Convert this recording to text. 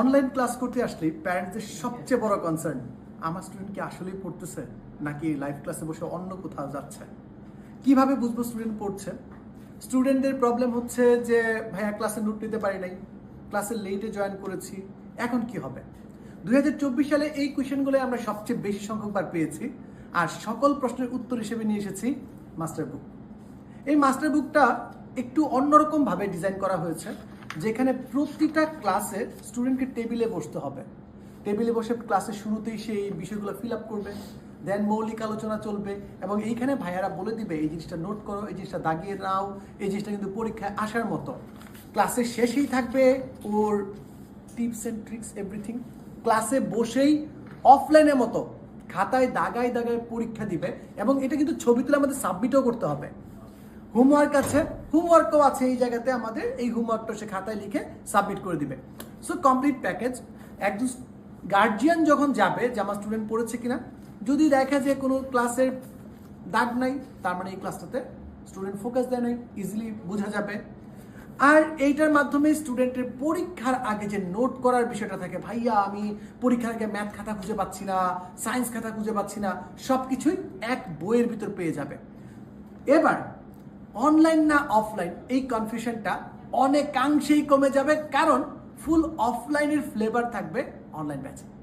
Online class করতে আসলে প্যারেন্টসদের সবচেয়ে বড় কনসার্ন আমার স্টুডেন্ট কি আসলেই পড়তেছে নাকি লাইভ ক্লাসে বসে অন্য কোথাও যাচ্ছে? কীভাবে বুঝব স্টুডেন্ট পড়ছে? স্টুডেন্টদের প্রবলেম হচ্ছে যে, ভাইয়া ক্লাসে নোট নিতে পারি নাই। ক্লাসে লেটে জয়েন করেছি। এখন কি হবে? দুই হাজার চব্বিশ সালে এই কোয়েশনগুলো আমরা সবচেয়ে বেশি সংখ্যকবার পেয়েছি আর সকল প্রশ্নের উত্তর হিসেবে নিয়ে এসেছি মাস্টার বুক এই মাস্টার বুকটা একটু অন্যরকম ভাবে ডিজাইন করা হয়েছে। যেখানে প্রতিটা ক্লাসে স্টুডেন্টকে টেবিলে বসতে হবে। টেবিলে বসে ক্লাসের শুরুতেই সেই বিষয়গুলো ফিল আপ করবে দেন মৌলিক আলোচনা চলবে এবং এইখানে ভাইয়ারা বলে দিবে, এই জিনিসটা নোট করো, এই জিনিসটা দাগিয়ে নাও, এই জিনিসটা কিন্তু পরীক্ষায় আসার মতো। ক্লাসের শেষেই থাকবে ওর টিপস অ্যান্ড ট্রিক্স এভরিথিং ক্লাসে বসেই অফলাইনের মতো, খাতায় দাগায় দাগায় পরীক্ষা দিবে এবং এটা কিন্তু ছবি তুলে আমাদের সাবমিটও করতে হবে। হোমওয়ার্ক আছে। হোমওয়ার্কও আছে এই জায়গাতে আমাদের। এই হোমওয়ার্কটা সে খাতায় লিখে সাবমিট করে দিবে। সো কমপ্লিট প্যাকেজ একজন গার্জিয়ান যখন যাবে, যে আমার স্টুডেন্ট পড়েছে কিনা, যদি দেখা যে কোনো ক্লাসের দাগ নাই, তার মানে এই ক্লাসটাতে স্টুডেন্ট ফোকাস দেয় নাই ইজিলি বোঝা যাবে। আর এইটার মাধ্যমে স্টুডেন্টের পরীক্ষার আগে যে নোট করার বিষয়টা থাকে, ভাইয়া, আমি পরীক্ষার আগে ম্যাথ খাতা খুঁজে পাচ্ছি না সায়েন্স খাতা খুঁজে পাচ্ছি না সব কিছুই এক বইয়ের ভিতর পেয়ে যাবে। এবার অনলাইন না অফলাইন এই কনফিউশনটা অনেকাংশেই কমে যাবে, কারণ ফুল অফলাইনের ফ্লেভার থাকবে অনলাইন ব্যাচে